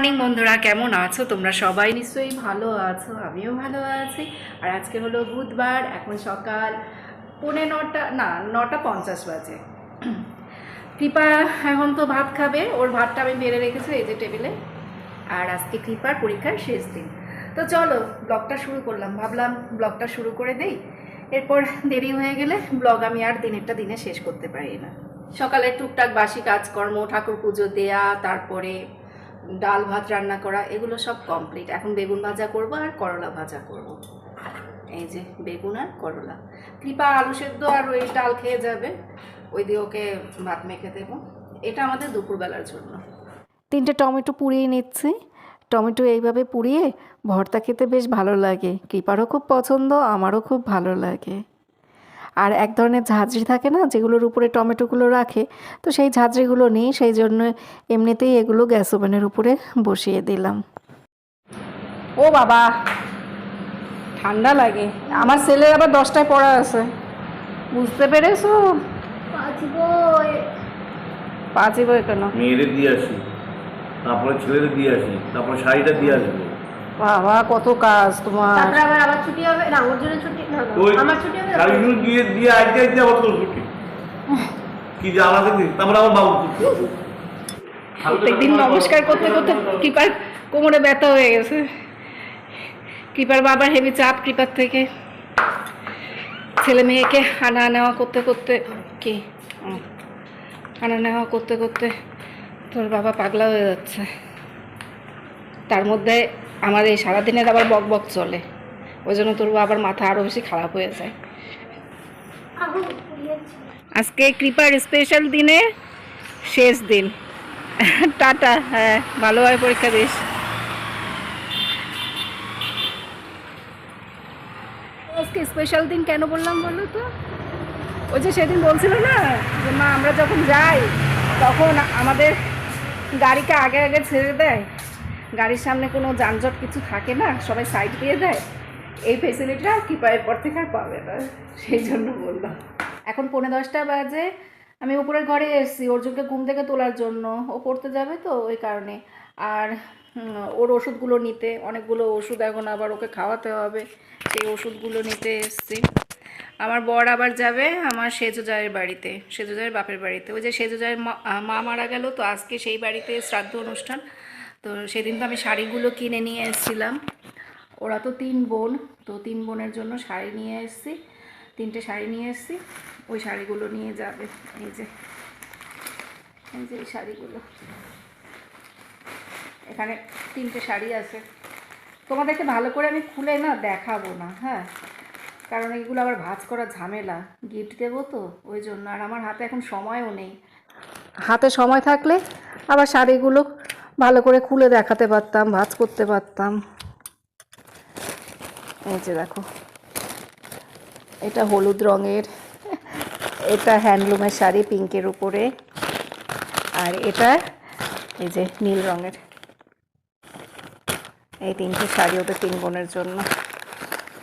Morning বন্ধুরা, কেমন আছো? তোমরা সবাই নিশ্চয়ই ভালো আছো, আমিও ভালো আছি। আর আজকে হলো বুধবার, এখন সকাল পৌনে নটা, না, নটা পঞ্চাশ বাজে। কৃপা এখন তো ভাত খাবে, ওর ভাতটা আমি বেড়ে রেখেছি এই যে টেবিলে। আর আজকে কৃপার পরীক্ষার শেষ দিন। তো চলো, ব্লগটা শুরু করলাম। ভাবলাম ব্লগটা শুরু করে দেই। এরপর দেরি হয়ে গেলে ব্লগ আমি আর দিনেরটা দিনে শেষ করতে পারি না। সকালে টুকটাক বাসি কাজকর্ম, ঠাকুর পুজো দেয়া, তারপরে ডাল ভাত রান্না করা, এগুলো সব কমপ্লিট এখন বেগুন ভাজা করব আর করলা ভাজা করব। এই যে বেগুন আর করলা। কৃপা আলু সেদ্ধ আর ওই ডাল খেয়ে যাবে। ওই দিয়ে ওকে ভাত মেখে দেবো। এটা আমাদের দুপুরবেলার জন্য। তিনটে টমেটো পুড়িয়ে নিচ্ছি। টমেটো এইভাবে পুড়িয়ে ভর্তা খেতে বেশ ভালো লাগে। কৃপারও খুব পছন্দ, আমারও খুব ভালো লাগে। আর এক ধরনের ঝাঁঝরি থাকে না যেগুলোর উপরে টমেটোগুলো রাখে তো সেই ঝাঁঝরিগুলো নেই সেই জন্য এমনিতেই এগুলো গ্যাস ওভেনের উপরে বসিয়ে দিলাম। ও বাবা ঠান্ডা লাগে। আমার ছেলের আবার দশটায় পড়া আছে। বুঝতে পেরেছ? পাঁচই বই কেন? মেয়েদের দিয়ে আসি তারপরে ছেলেদের দিয়ে আসি তারপরে শাড়িটা দিয়ে আসব। বাবা কত কাজ তোমার। তারপরে আবার আবার ছুটি হবে? না ওর জন্য ছুটি না আমার ছুটি হবে। শাড়িগুলো দিয়ে দিয়ে আজকে আজকে আবার তোর ছুটি। কি জ্বালা দেখি তারপরে আমার বাবু প্রত্যেকদিন নমস্কার করতে করতে কৃপার কোমরে ব্যথা হয়ে গেছে। কৃপার বাবার হেভি চাপ কৃপার থেকে। ছেলে মেয়েকে আনা নেওয়া করতে করতে কি? আনা নেওয়া করতে করতে তোর বাবা পাগলা হয়ে যাচ্ছে। তার মধ্যে আমাদের এই সারাদিনের আবার বক বক চলে। ওই জন্য তোর আবার মাথা আরও বেশি খারাপ হয়ে যায়। আজকে কৃপার স্পেশাল দিনে শেষ দিন। টাটা হ্যাঁ ভালোভাবে পরীক্ষা দিস। আজকে স্পেশাল দিন কেন বললাম বলো তো? ওই যে সেদিন বলছিল না যে, মা, আমরা যখন যাই, তখন আমাদের গাড়িকে আগে আগে ছেড়ে দেয়। গাড়ির সামনে কোনো যানজট কিছু থাকে না, সবাই সাইড দিয়ে দেয়, এই ফেসিলিটিটা কৃপা পর থেকে আর পাবে না, সেই জন্য বললাম। এখন পৌনে দশটা বাজে, আমি উপরের ঘরে এসেছি, অর্জুনকে ঘুম থেকে তোলার জন্য, ও পড়তে যাবে তো ওই কারণে। আর ওর ওষুধগুলো নিতে, অনেকগুলো ওষুধ এখন আবার ওকে খাওয়াতে হবে, সেই ওষুধগুলো নিতে এসেছি। আমার বর আবার যাবে আমার সেজো জায়ের বাড়িতে, সেজো জায়ের বাপের বাড়িতে। ওই যে সেজো জায়ের মা মা মারা গেল, তো আজকে সেই বাড়িতে শ্রাদ্ধ অনুষ্ঠান। তো সেদিন তো আমি শাড়িগুলো কিনে নিয়ে এসেছিলাম। ওরা তো তিন বোন, তো তিন বোনের জন্য শাড়ি নিয়ে এসেছি, তিনটে শাড়ি নিয়ে এসেছি। ওই শাড়িগুলো নিয়ে যাবে, এই যে এই যে শাড়িগুলো। এখানে তিনটে শাড়ি আছে। তোমাদেরকে ভালো করে আমি খুলে না দেখাবো না হ্যাঁ? কারণ এগুলো আবার ভাঁজ করা ঝামেলা। গিফট দেবো তো, ওই জন্য। আর আমার হাতে এখন সময়ও নেই। হাতে সময় থাকলে আবার শাড়িগুলো ভালো করে খুলে দেখাতে পারতাম, ভাঁজ করতে পারতাম। এই যে দেখো, এটা হলুদ রঙের, এটা হ্যান্ডলুমের শাড়ি পিঙ্কের উপরে, আর এটা এই যে নীল রঙের। এই তিনটে শাড়ি ওদের তিন বোনের জন্য।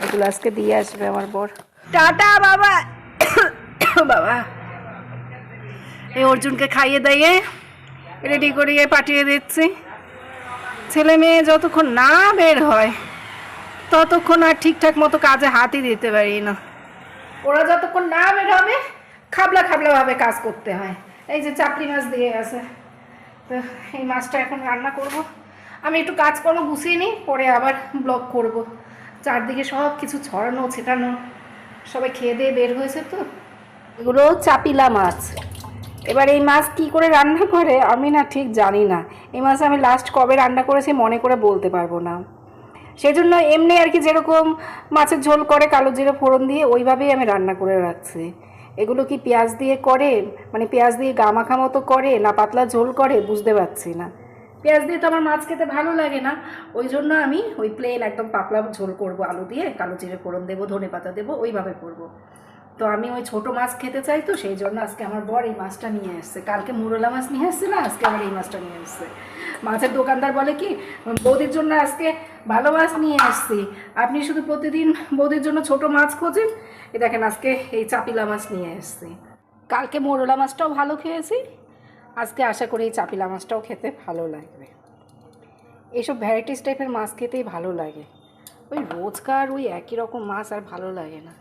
এগুলো আজকে দিয়ে আসবে আমার বর। টাটা, বাবা। বাবা। এই অর্জুনকে খাইয়ে দাইয়ে। রেডি করিয়ে পাঠিয়ে দিচ্ছি। ছেলে মেয়ে যতক্ষণ না বের হয়, ততক্ষণ আর ঠিকঠাক মতো কাজে হাতই দিতে পারি না। ওরা যতক্ষণ না বের হবে, খাবলা খাবলাভাবে কাজ করতে হয়। এই যে চাপড়ি মাছ দিয়ে গেছে। তো এই মাছটা এখন রান্না করব। আমি একটু কাজ কাজকর্ম গুছিয়ে নিই, পরে আবার ব্লগ করব। চারদিকে সব কিছু ছড়ানো, ছেটানো, সবাই খেয়ে দিয়ে বের হয়েছে তো। এগুলো চাপিলা মাছ। এবার এই মাছ কি করে রান্না করে, আমি না ঠিক জানি না। এই মাছ আমি লাস্ট কবে রান্না করেছি মনে করে বলতে পারব না। সেই জন্য এমনি আর কি যেরকম মাছের ঝোল করে, কালো জিরে ফোড়ন দিয়ে ওইভাবেই আমি রান্না করে রাখছি। এগুলো কি পেঁয়াজ দিয়ে করে মানে পেঁয়াজ দিয়ে গা মাখা মতো করে, না পাতলা ঝোল করে, বুঝতে পারছি না। পেঁয়াজ দিয়ে তো আমার মাছ খেতে ভালো লাগে না। ওই জন্য আমি ওই প্লেন একদম পাতলা ঝোল করব, আলু দিয়ে, কালো জিরে ফোড়ন দেবো, ধনে পাতা দেবো, ওইভাবে করব। তো আমি ওই ছোট মাছ খেতে চাই তো, সেই জন্য আজকে আমার বর এই মাছটা নিয়ে এসছে। কালকে মুরলা মাছ নিয়ে এসছে না, আজকে আমার এই মাছটা নিয়ে এসছে। মাছের দোকানদার বলে কি, বৌদির জন্য আজকে ভালো মাছ নিয়ে আসছি। আপনি শুধু প্রতিদিন বৌদির জন্য ছোট মাছ খোঁজেন। এই দেখেন আজকে এই চাপিলা মাছ নিয়ে এসছি। কালকে মোরলা মাছটাও ভালো খেয়েছি। আজকে আশা করি এই চাপিলা মাছটাও খেতে ভালো লাগবে। এইসব ভ্যারাইটিস টাইপের মাছ খেতেই ভালো লাগে। ওই রোজকার ওই একই রকম মাছ আর ভালো লাগে না।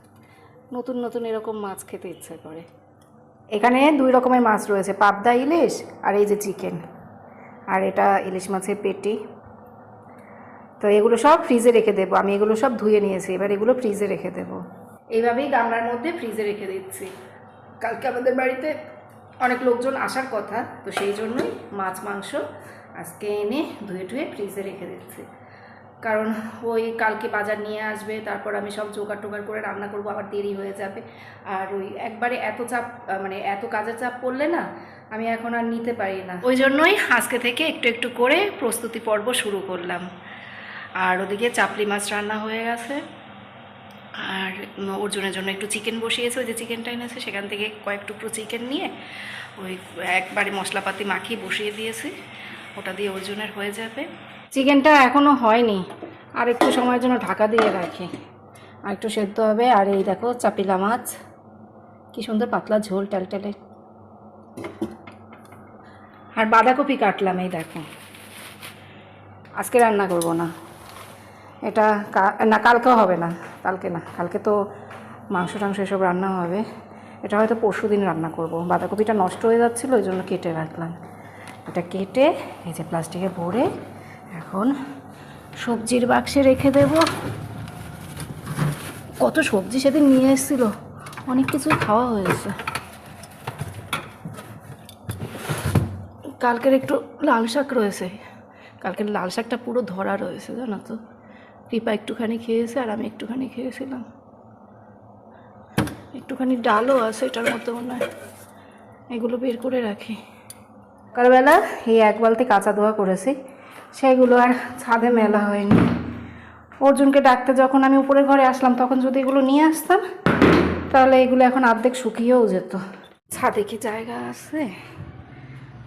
নতুন নতুন এরকম মাছ খেতে ইচ্ছে করে। এখানে দুই রকমের মাছ রয়েছে, পাবদা ইলিশ আর এই যে চিকেন। আর এটা ইলিশ মাছের পেটি। তো এগুলো সব ফ্রিজে রেখে দেবো। আমি এগুলো সব ধুয়ে নিয়েছি, এবার এগুলো ফ্রিজে রেখে দেবো। এইভাবেই গামলার মধ্যে ফ্রিজে রেখে দিচ্ছি। কালকে আমাদের বাড়িতে অনেক লোকজন আসার কথা, তো সেই জন্যই মাছ, মাংস আজকে এনে ধুয়ে ধুয়ে ফ্রিজে রেখে দিচ্ছি। কারণ ওই কালকে বাজার নিয়ে আসবে, তারপর আমি সব জোগাড় টোগাড় করে রান্না করব আবার দেরি হয়ে যাবে। আর ওই একবারে এত চাপ মানে এত কাজের চাপ পড়লে না, আমি এখন আর নিতে পারি না। ওই জন্যই আজকে থেকে একটু একটু করে প্রস্তুতি পর্ব শুরু করলাম। আর ওদিকে চাপলি মাছ রান্না হয়ে গেছে। আর অর্জুনের জন্য একটু চিকেন বসিয়েছে, ওই যে চিকেনটা এনেছে, সেখান থেকে কয়েক টুকরো চিকেন নিয়ে ওই একবারে মশলাপাতি মাখিয়ে বসিয়ে দিয়েছি। ওটা দিয়ে অর্জুনের হয়ে যাবে। চিকেনটা এখনও হয়নি। আর একটু সময়ের জন্য ঢাকা দিয়ে রাখি। আর একটু সেদ্ধ হবে। আর এই দেখো চাপিলা মাছ। কি সুন্দর পাতলা ঝোল টেলটেলে আর বাঁধাকপি কাটলাম, এই দেখো। আজকে রান্না করব না। এটা না কালকেও হবে না, কালকে না। কালকে তো মাংস টাংস এসব রান্না হবে। এটা হয়তো পরশু দিন রান্না করব। বাঁধাকপিটা নষ্ট হয়ে যাচ্ছিল, ওই জন্য কেটে রাখলাম। এটা কেটে এই যে প্লাস্টিকে ভরে এখন সবজির বাক্সে রেখে দেব। কত সবজি সেদিন নিয়ে এসেছিল। অনেক কিছু খাওয়া হয়েছে। কালকের একটু লাল শাক রয়েছে। কালকের লাল শাকটা পুরো ধরা রয়েছে, জানো তো। কৃপা একটুখানি খেয়েছে আর আমি একটুখানি খেয়েছিলাম। একটুখানি ডালও আছে, এটার মধ্যে মনে হয় এগুলো বের করে রাখি। সকালবেলা এই এক বালতি কাঁচা ধোয়া করেছি। সেগুলো আর ছাদে মেলা হয়নি। অর্জুনকে ডাকতে যখন আমি উপরের ঘরে আসলাম, তখন যদি এগুলো নিয়ে আসতাম, তাহলে এগুলো এখন অর্ধেক শুকিয়েও যেত। ছাদে কি জায়গা আছে?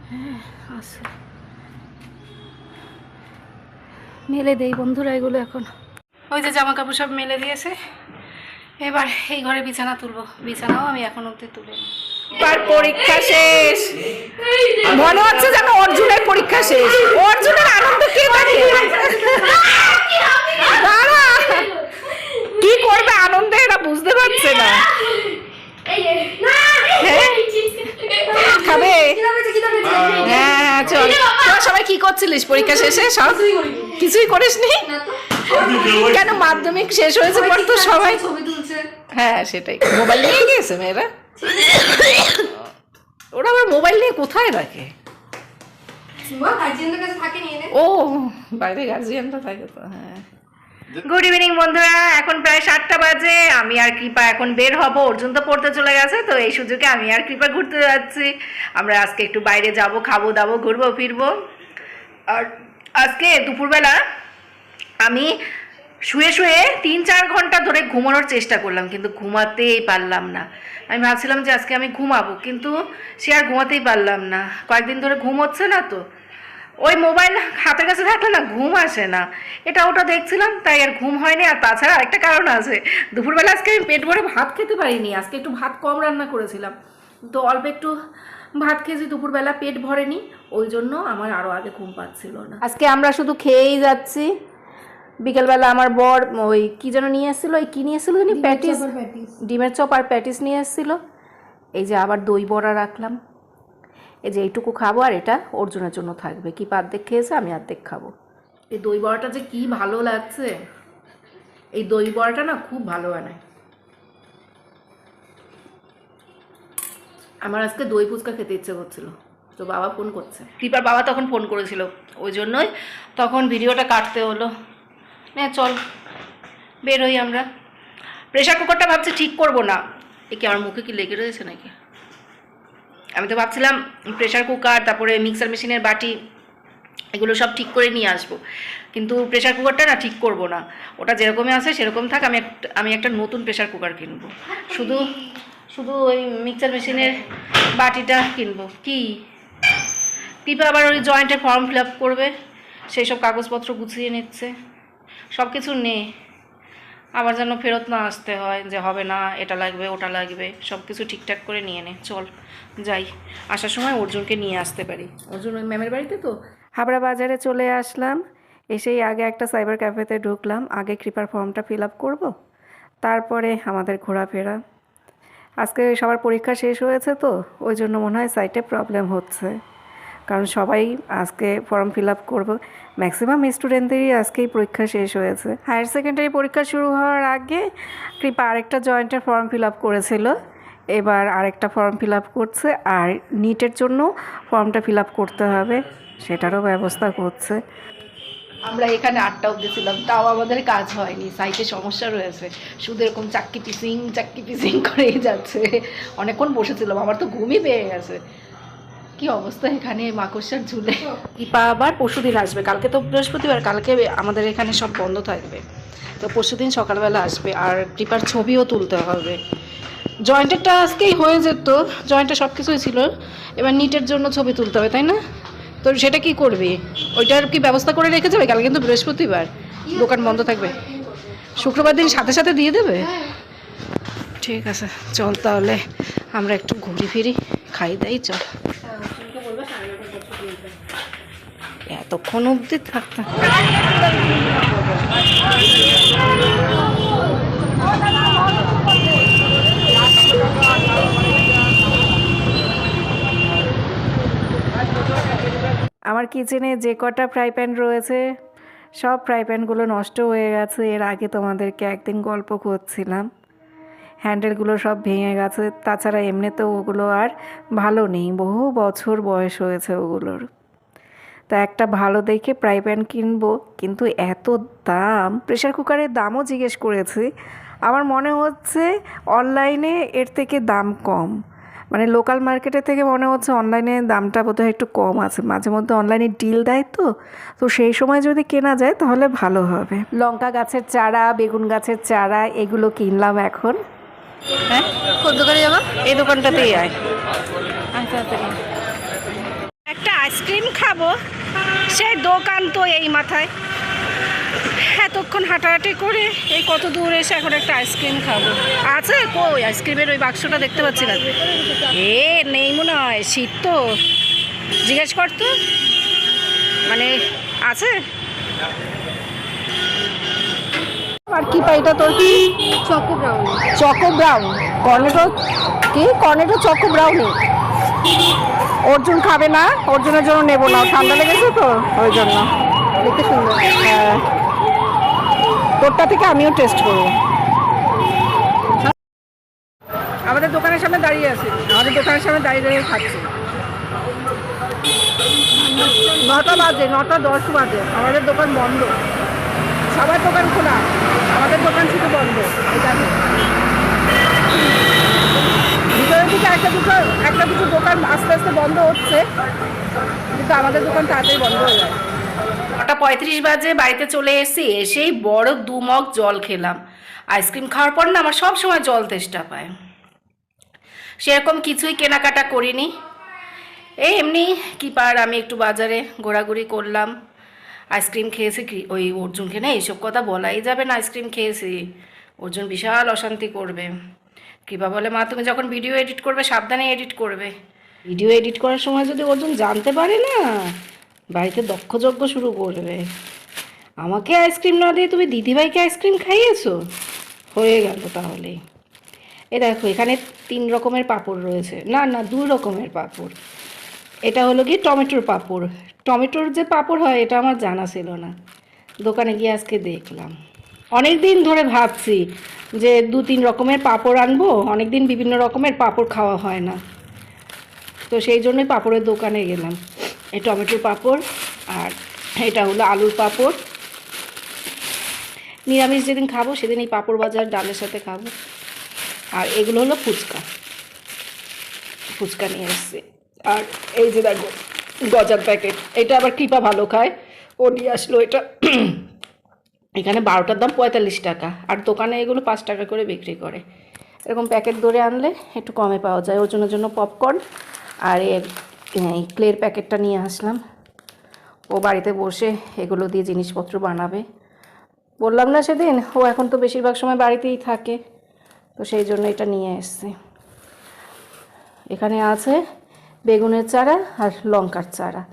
হ্যাঁ আছে। মেলে দেই বন্ধুরা এগুলো এখন। ওই যে জামা কাপড় সব মেলে দিয়েছে। এবার এই ঘরে বিছানা তুলবো। বিছানাও আমি এখন অব্দি তুলে এবার পরীক্ষা শেষ। মনে হচ্ছে যেন অর্জুনের পরীক্ষা শেষ। অর্জুনের আনন্দ কে দেখে কি করবে আনন্দে এরা বুঝতে পারছে না। এই এই, না হ্যাঁ? খাবে? হ্যাঁ চল। তোরা সবাই কি করছিলিস পরীক্ষা শেষে? সব কিছুই করিসনি? না কেন মাধ্যমিক শেষ হয়েছে পর তো সবাই হ্যাঁ সেটাই। মোবাইল নিয়ে গিয়েছে মেয়েরা? ওরা আবার মোবাইল নিয়ে কোথায় রাখে? মা গার্জিয়ানদের কাছে থাকে নিয়ে নে। ও বাইরে গার্জিয়ানটা থাকে তো হ্যাঁ। গুড ইভিনিং বন্ধুরা। এখন প্রায় সাতটা বাজে। আমি আর কৃপা এখন বের হব। অর্জুন তো পড়তে চলে গেছে তো এই সুযোগে আমি আর কৃপা ঘুরতে যাচ্ছি। আমরা আজকে একটু বাইরে যাব খাব দাবো ঘুরবো ফিরবো। আর আজকে দুপুরবেলা আমি শুয়ে শুয়ে তিন চার ঘণ্টা ধরে ঘুমানোর চেষ্টা করলাম, কিন্তু ঘুমাতেই পারলাম না। আমি ভাবছিলাম যে আজকে আমি ঘুমাবো, কিন্তু সে আর ঘুমাতেই পারলাম না। কয়েকদিন ধরে ঘুম হচ্ছে না তো। ওই মোবাইল হাতের কাছে থাকলে না ঘুম আসে না। এটা ওটা দেখছিলাম, তাই আর ঘুম হয়নি। আর তাছাড়া আরেকটা কারণ আছে, দুপুরবেলা আজকে আমি পেট ভরে ভাত খেতে পারিনি। আজকে একটু ভাত কম রান্না করেছিলাম। তো অল্প একটু ভাত খেয়েছি, দুপুরবেলা পেট ভরেনি। ওই জন্য আমার আরও আগে ঘুম পাচ্ছিল না। আজকে আমরা শুধু খেয়েই যাচ্ছি। বিকেলবেলা আমার বর ওই কি যেন নিয়ে এসেছিল ওই কি নিয়ে এসেছিল জানি? প্যাটিস। ডিমের চপ আর প্যাটিস নিয়ে এসেছিল এই যে আবার দই বড়া রাখলাম। এই যে এইটুকু খাব আর এটা অর্জুনের জন্য থাকবে। কি অর্ধেক খেয়েছে আমি অর্ধেক খাব। এই দই বড়াটা যে কি ভালো লাগছে। এই দই বড়াটা না খুব ভালো বানায়। আমার আজকে দই ফুচকা খেতে ইচ্ছে করছিল। তো বাবা ফোন করছে। কৃপার বাবা তখন ফোন করেছিল। ওই জন্যই তখন ভিডিওটা কাটতে হলো। নে, চল। বেরোই আমরা। প্রেশার কুকারটা ভাবছি ঠিক করব না। এ কি, আমার মুখে কি লেগে রয়েছে নাকি? আমি তো ভাবছিলাম প্রেশার কুকার তারপরে মিক্সার মেশিনের বাটি, এগুলো সব ঠিক করে নিয়ে আসব। কিন্তু প্রেশার কুকারটা না ঠিক করব না। ওটা যেরকমই আছে সেরকম থাক, আমি একটা আমি একটা নতুন প্রেশার কুকার কিনবো। শুধু শুধু ওই মিক্সার মেশিনের বাটিটা কিনবো। কি? টিপে আবার ওই জয়েন্টে ফর্ম ফিল আপ করবে, সেই সব কাগজপত্র গুছিয়ে নিচ্ছে। সব কিছু নেই আবার যেন ফেরত না আসতে হয় যে হবে না, এটা লাগবে, ওটা লাগবে সব কিছু ঠিকঠাক করে নিয়ে নে, চল, যাই। আসার সময় অর্জুনকে নিয়ে আসতে পারি। অর্জুন ওই ম্যামের বাড়িতে তো? হাবড়া বাজারে চলে আসলাম, এসেই আগে একটা সাইবার ক্যাফেতে ঢুকলাম, আগে কৃপার ফর্মটা ফিল আপ করব, তারপরে আমাদের ঘোরাফেরা। আজকে সবার পরীক্ষা শেষ হয়েছে তো, ওই জন্য মনে হয় সাইটে প্রবলেম হচ্ছে। কারণ সবাই আজকে ফর্ম ফিল আপ করব। ম্যাক্সিমাম স্টুডেন্টদেরই আজকেই পরীক্ষা শেষ হয়েছে। হায়ার সেকেন্ডারি পরীক্ষা শুরু হওয়ার আগে কৃপা আরেকটা জয়েন্টের ফর্ম ফিল আপ করেছিল। এবার আরেকটা ফর্ম ফিল আপ করছে আর নিটের জন্য ফর্মটা ফিল আপ করতে হবে। সেটারও ব্যবস্থা করছে। আমরা এখানে আটটা অব্দি ছিলাম, তাও আমাদের কাজ হয়নি। সাইটে সমস্যা রয়েছে। শুধু এরকম চাক্কি পিসিং চাক্কি পিসিং করেই যাচ্ছে। অনেকক্ষণ বসেছিলাম, আমার তো ঘুমই পেয়ে গেছে। কি অবস্থা এখানে? মাকড়সার ঝুলে। ইপা আবার পরশুদিন আসবে। কালকে তো বৃহস্পতিবার। কালকে আমাদের এখানে সব বন্ধ থাকবে। তো পরশুদিন সকালবেলা আসবে। আর কৃপার ছবিও তুলতে হবে। জয়েন্টেরটা আজকেই হয়ে যেত। জয়েন্টে সব কিছুই ছিল। এবার নিটের জন্য ছবি তুলতে হবে, তাই না? তো সেটা কি করবি? ওইটার কি ব্যবস্থা করে রেখে যাবে? কালকে কিন্তু বৃহস্পতিবার। দোকান বন্ধ থাকবে। শুক্রবার দিন সাথে সাথে দিয়ে দেবে? ঠিক আছে। চল তাহলে আমরা একটু ঘুরি ফিরি। খাই দাই, চল। এতক্ষণ অবধি থাকতাম আমার কিচেনে যে কটা ফ্রাই প্যান রয়েছে, সব ফ্রাই প্যানগুলো নষ্ট হয়ে গেছে, এর আগে তোমাদেরকে একদিন গল্প করছিলাম। হ্যান্ডেলগুলো সব ভেঙে গেছে। তাছাড়া এমনিতেও ওগুলো আর ভালো নেই। বহু বছর বয়স হয়েছে ওগুলোর। তা একটা ভালো দেখে ফ্রাই প্যান কিনবো, কিন্তু এত দাম? প্রেশার কুকারের দামও জিজ্ঞেস করেছি। আমার মনে হচ্ছে অনলাইনে এর থেকে দাম কম। মানে লোকাল মার্কেটের থেকে মনে হচ্ছে অনলাইনে দামটা বোধহয় একটু কম আছে। মাঝে মধ্যে অনলাইনে ডিল দেয় তো। তো সেই সময় যদি কেনা যায় তাহলে ভালো হবে। লঙ্কা গাছের চারা, বেগুন গাছের চারা, এগুলো কিনলাম এখন। হ্যাঁ? কোন দোকানে যাব? এই দোকানটাতেই আয়। একটা আইসক্রিম খাব সেই দোকান তো এই মাথায়। এতক্ষণ হাঁটাহাঁটি করে এই কত দূর এসে এখন একটা আইসক্রিম খাব। আছে কই? আইসক্রিমের ওই বাক্সটা দেখতে পাচ্ছি না। এ নেই মনে হয় শীত তো। জিজ্ঞেস করতো মানে আছে? আর কি পাইটা তোর কি? Choco brown. Choco brown. Cornetto? কি? Cornetto choco brownie. অর্জুন খাবে না? অর্জুনের জন্য নেব না। ঠান্ডা লেগেছে তো? ওই জন্য। দেখতে সুন্দর। হ্যাঁ। তোরটা থেকে আমিও টেস্ট করব। আমাদের দোকানের সামনে দাঁড়িয়ে আছে। আমাদের দোকানের সামনে দাঁড়িয়ে দাঁড়িয়ে খাচ্ছি। নটা বাজে নটা দশ বাজে। আমাদের দোকান বন্ধ। সবার দোকান খোলা। আমাদের দোকান শুধু বন্ধ। ভিতরের দিকে একটা দুটো একটা দুটো দোকান আস্তে আস্তে বন্ধ হচ্ছে। কিন্তু আমাদের দোকান তাড়াতাড়ি বন্ধ হয়ে যায়। নটা পঁয়ত্রিশ বাজে বাড়িতে চলে এসে এসেই বড় দু মগ জল খেলাম। আইসক্রিম খাওয়ার পর না আমার সব সময় জল তেষ্টা পায়। সেরকম কিছুই কেনাকাটা করিনি। এই এমনি কি পার, আমি একটু বাজারে ঘোরাঘুরি করলাম। আইসক্রিম খেয়েছি কি? ওই অর্জুনকে না এইসব কথা বলাই যাবে না আইসক্রিম খেয়েছি। অর্জুন বিশাল অশান্তি করবে। কৃপা বলে, মা, তুমি যখন ভিডিও এডিট করবে, সাবধানে এডিট করবে। ভিডিও এডিট করার সময় যদি অর্জুন জানতে পারে না, বাড়িতে দক্ষযজ্ঞ শুরু করবে। আমাকে আইসক্রিম না দিয়ে তুমি দিদিভাইকে আইসক্রিম খাইয়েছো? হয়ে গেল তাহলে। এ দেখো, এখানে তিন রকমের পাঁপড় রয়েছে। না না দু রকমের পাঁপড়। এটা হলো কি টমেটোর পাঁপড়। টমেটোর যে পাঁপড় হয়, এটা আমার জানা ছিল না। দোকানে গিয়ে আজকে দেখলাম। অনেক দিন ধরে ভাবছি যে দু তিন রকমের পাঁপড় আনব অনেক দিন বিভিন্ন রকমের পাঁপড় খাওয়া হয় না। তো সেই জন্যই পাঁপড়ের দোকানে গেলাম। এই টমেটোর পাঁপড় আর এটা হলো আলুর পাঁপড়। নিরামিষ যেদিন খাব, সেদিন এই পাঁপড় বাজার ডালের সাথে খাব। আর এগুলো হলো ফুচকা। ফুচকা নিয়ে এসছে। আর এই যে দেখো, গজার প্যাকেট এটা আবার কৃপা ভালো খায়। ও নিয়ে আসলো এটা। এখানে বারোটার দাম পঁয়তাল্লিশ টাকা, আর দোকানে এগুলো পাঁচ টাকা করে বিক্রি করে। এরকম প্যাকেট ধরে আনলে একটু কমে পাওয়া যায় ওর জন্য জন্য পপকর্ন আর এর এই ক্লের প্যাকেটটা নিয়ে আসলাম। ও বাড়িতে বসে এগুলো দিয়ে জিনিসপত্র বানাবে। বললাম না সেদিন, ও এখন তো বেশিরভাগ সময় বাড়িতেই থাকে, তো সেই জন্য এটা নিয়ে এসছি। এখানে আছে বেগুনের চারা আর লঙ্কার চারা।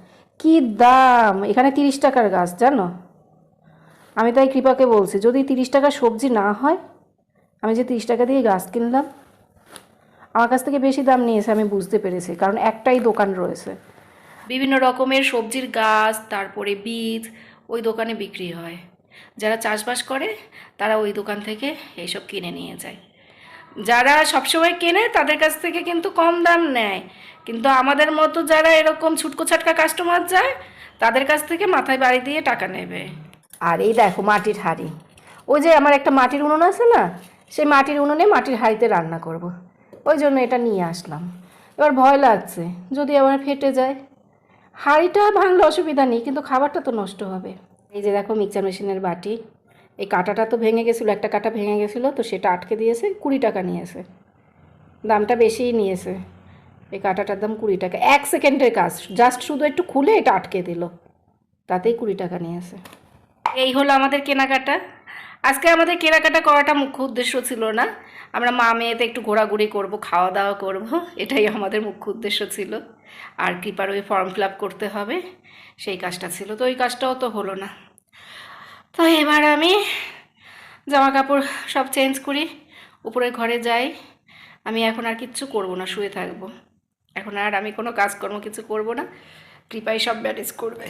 কি দাম? এখানে তিরিশ টাকার গাছ, জানো? আমি তাই কৃপাকে বলছি, যদি তিরিশ টাকা সবজি না হয়, আমি যে তিরিশ টাকা দিয়ে গাছ কিনলাম, আমার কাছ থেকে বেশি দাম নিয়েছে, আমি বুঝতে পেরেছি, কারণ একটাই দোকান রয়েছে। বিভিন্ন রকমের সবজির গাছ, তারপরে বীজ, ওই দোকানে বিক্রি হয়। যারা চাষবাস করে, তারা ওই দোকান থেকে এইসব কিনে নিয়ে যায়। যারা সবসময় কেনে তাদের কাছ থেকে কিন্তু কম দাম নেয়। কিন্তু আমাদের মতো যারা এরকম ছুটকো ছাটকা কাস্টমার যায়, তাদের কাছ থেকে মাথায় বাড়ি দিয়ে টাকা নেবে। আর এই দেখো মাটির হাঁড়ি। ওই যে আমার একটা মাটির উনুন আছে না, সেই মাটির উনুনে মাটির হাঁড়িতে রান্না করব। ওই জন্য এটা নিয়ে আসলাম। এবার ভয় লাগছে, যদি আবার ফেটে যায়। হাঁড়িটা ভাঙলে অসুবিধা নেই, কিন্তু খাবারটা তো নষ্ট হবে। এই যে দেখো মিক্সার মেশিনের বাটি। এই কাঁটাটা তো ভেঙে গেছিল, একটা কাঁটা ভেঙে গেছিল, তো সেটা আটকে দিয়েছে, কুড়ি টাকা নিয়েছে। দামটা বেশিই নিয়েছে। এই কাঁটাটার দাম কুড়ি টাকা। এক সেকেন্ডের কাজ, জাস্ট শুধু একটু খুলে এটা আটকে দিল। তাতেই কুড়ি টাকা নিয়েছে। এই হলো আমাদের কেনাকাটা। আজকে আমাদের কেনাকাটা করাটা মুখ্য উদ্দেশ্য ছিল না। আমরা মা মেয়েতে একটু ঘোরাঘুরি করব খাওয়া দাওয়া করব, এটাই আমাদের মুখ্য উদ্দেশ্য ছিল। আর কৃপার ওই ফর্ম ফিল করতে হবে, সেই কাজটা ছিল। তো ওই কাজটাও তো হলো না। তো এবার আমি জামা কাপড় সব চেঞ্জ করি, উপরে ঘরে যাই। আমি এখন আর কিচ্ছু করব না, শুয়ে থাকব। এখন আর আমি কোনো কাজকর্ম কিছু করব না, কৃপাই সব ম্যানেজ করবে।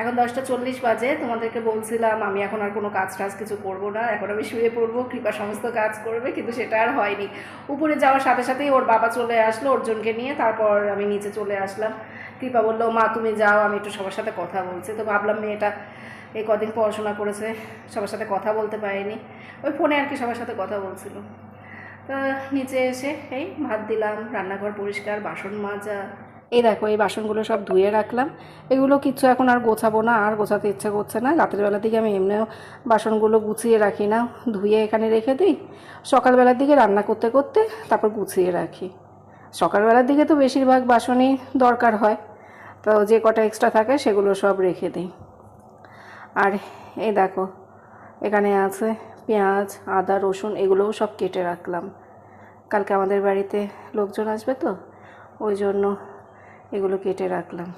এখন দশটা চল্লিশ বাজে, তোমাদেরকে বলছিলাম আমি এখন আর কোনো কাজ টাজ কিছু করব না। এখন আমি শুয়ে পড়ব, কৃপা সমস্ত কাজ করবে, কিন্তু সেটা আর হয়নি। উপরে যাওয়ার সাথে সাথেই ওর বাবা চলে আসলো অর্জুনকে নিয়ে, তারপর আমি নিচে চলে আসলাম। কৃপা বলল, মা, তুমি যাও, আমি একটু সবার সাথে কথা বলছি। তো ভাবলাম মেয়েটা এই কদিন পড়াশোনা করেছে, সবার সাথে কথা বলতে পারেনি। ওই ফোনে আর কি সবার সাথে কথা বলছিল। তা নিচে এসে এই ভাত দিলাম, রান্নাঘর পরিষ্কার, বাসন মাজা। এই দেখো, এই বাসনগুলো সব ধুয়ে রাখলাম। এগুলো কিচ্ছু এখন আর গোছাবো না, আর গোছাতে ইচ্ছে করছে না। রাতের বেলার দিকে আমি এমনিও বাসনগুলো গুছিয়ে রাখি না। ধুয়ে এখানে রেখে দিই। সকালবেলার দিকে রান্না করতে করতে তারপর গুছিয়ে রাখি। সকালবেলার দিকে তো বেশিরভাগ বাসনই দরকার হয়, তো যে কটা এক্সট্রা থাকে সেগুলো সব রেখে দিই। আর এই দেখো, এখানে আছে পেঁয়াজ, আদা, রসুন, এগুলোও সব কেটে রাখলাম। কালকে আমাদের বাড়িতে লোকজন আসবে তো, ওই জন্য এগুলো কেটে রাখলাম।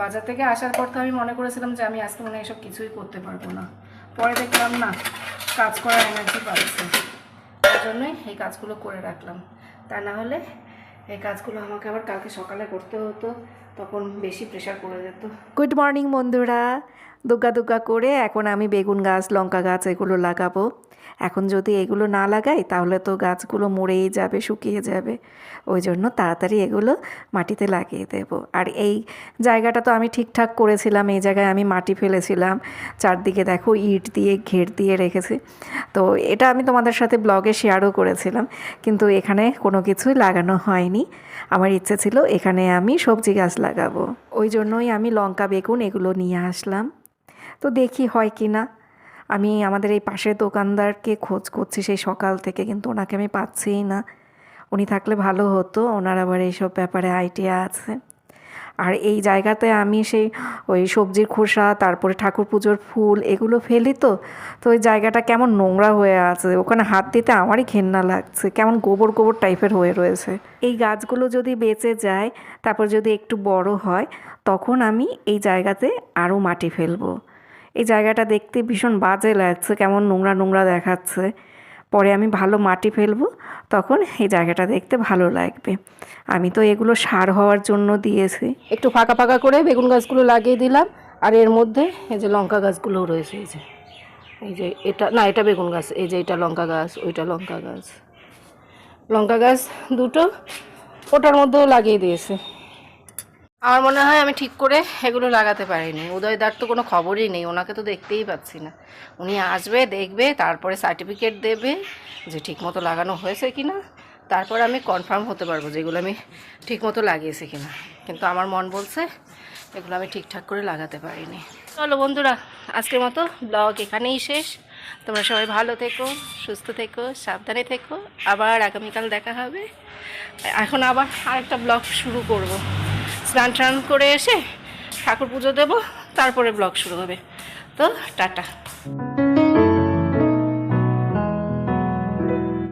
বাজার থেকে আসার পর তো আমি মনে করেছিলাম যে আমি আজকে মনে এসব কিছুই করতে পারব না। পরে দেখলাম না, কাজ করার এনার্জি পাচ্ছে। ওই জন্যই এই কাজগুলো করে রাখলাম। তা না হলে এই কাজগুলো আমাকে আবার কালকে সকালে করতে হতো, তখন বেশি প্রেশার পড়ে যেত। গুড মর্নিং বন্ধুরা। দুগ্গা দুগ্গা করে এখন আমি বেগুন গাছ, লঙ্কা গাছ এগুলো লাগাবো। এখন যদি এগুলো না লাগাই, তাহলে তো গাছগুলো মরেই যাবে, শুকিয়ে যাবে। ওই জন্য তাড়াতাড়ি এগুলো মাটিতে লাগিয়ে দেব। আর এই জায়গাটা তো আমি ঠিকঠাক করেছিলাম, এই জায়গায় আমি মাটি ফেলেছিলাম। চারদিকে দেখো ইট দিয়ে, ঘের দিয়ে রেখেছি। তো এটা আমি তোমাদের সাথে ব্লগে শেয়ারও করেছিলাম, কিন্তু এখানে কোনো কিছুই লাগানো হয়নি। আমার ইচ্ছে ছিল এখানে আমি সবজি গাছ লাগাবো। ওই জন্যই আমি লঙ্কা, বেগুন এগুলো নিয়ে আসলাম। তো দেখি হয় কি না আমি আমাদের এই পাশের দোকানদারকে খোঁজ করছি, সেই সকাল থেকে কিন্তু ওনাকে আমি পাচ্ছিই না। উনি থাকলে ভালো হতো, ওনার আবার এইসব ব্যাপারে আইডিয়া আছে। আর এই জায়গাতে আমি সেই ওই সবজির খোসা, তারপরে ঠাকুর পুজোর ফুল এগুলো ফেলি তো তো ওই জায়গাটা কেমন নোংরা হয়ে আছে। ওখানে হাত দিতে আমারই ঘেন্না লাগছে, কেমন গোবর গোবর টাইপের হয়ে রয়েছে। এই গাছগুলো যদি বেঁচে যায়, তারপর যদি একটু বড় হয়, তখন আমি এই জায়গাতে আরও মাটি ফেলব। এই জায়গাটা দেখতে ভীষণ বাজে লাগছে, কেমন নোংরা নোংরা দেখাচ্ছে। পরে আমি ভালো মাটি ফেলব, তখন এই জায়গাটা দেখতে ভালো লাগবে। আমি তো এগুলো সার হওয়ার জন্য দিয়েছি। একটু ফাঁকা ফাঁকা করে বেগুন গাছগুলো লাগিয়ে দিলাম, আর এর মধ্যে এই যে লঙ্কা গাছগুলোও রয়েছে, এই যে। এই যে এটা, না, এটা বেগুন গাছ, এই যে এটা লঙ্কা গাছ, ওইটা লঙ্কা গাছ। লঙ্কা গাছ দুটো, ওটার মধ্যেও লাগিয়ে দিয়েছে। আমার মনে হয় আমি ঠিক করে এগুলো লাগাতে পারিনি। উদয়দার তো কোনো খবরই নেই, ওনাকে তো দেখতেই পাচ্ছি না। উনি আসবে, দেখবে, তারপরে সার্টিফিকেট দেবে যে ঠিকমতো লাগানো হয়েছে কি না তারপর আমি কনফার্ম হতে পারব যে এগুলো আমি ঠিকমতো লাগিয়েছি কি না কিন্তু আমার মন বলছে এগুলো আমি ঠিকঠাক করে লাগাতে পারিনি। চলো বন্ধুরা, আজকের মতো ব্লগ এখানেই শেষ। তোমরা সবাই ভালো থেকো, সুস্থ থেকো, সাবধানে থেকো। আবার আগামীকাল দেখা হবে। এখন আবার আরেকটা ব্লগ শুরু করব। স্নান টান করে এসে ঠাকুর পুজো দেবো তারপরে ব্লগ শুরু হবে। তো টাটা।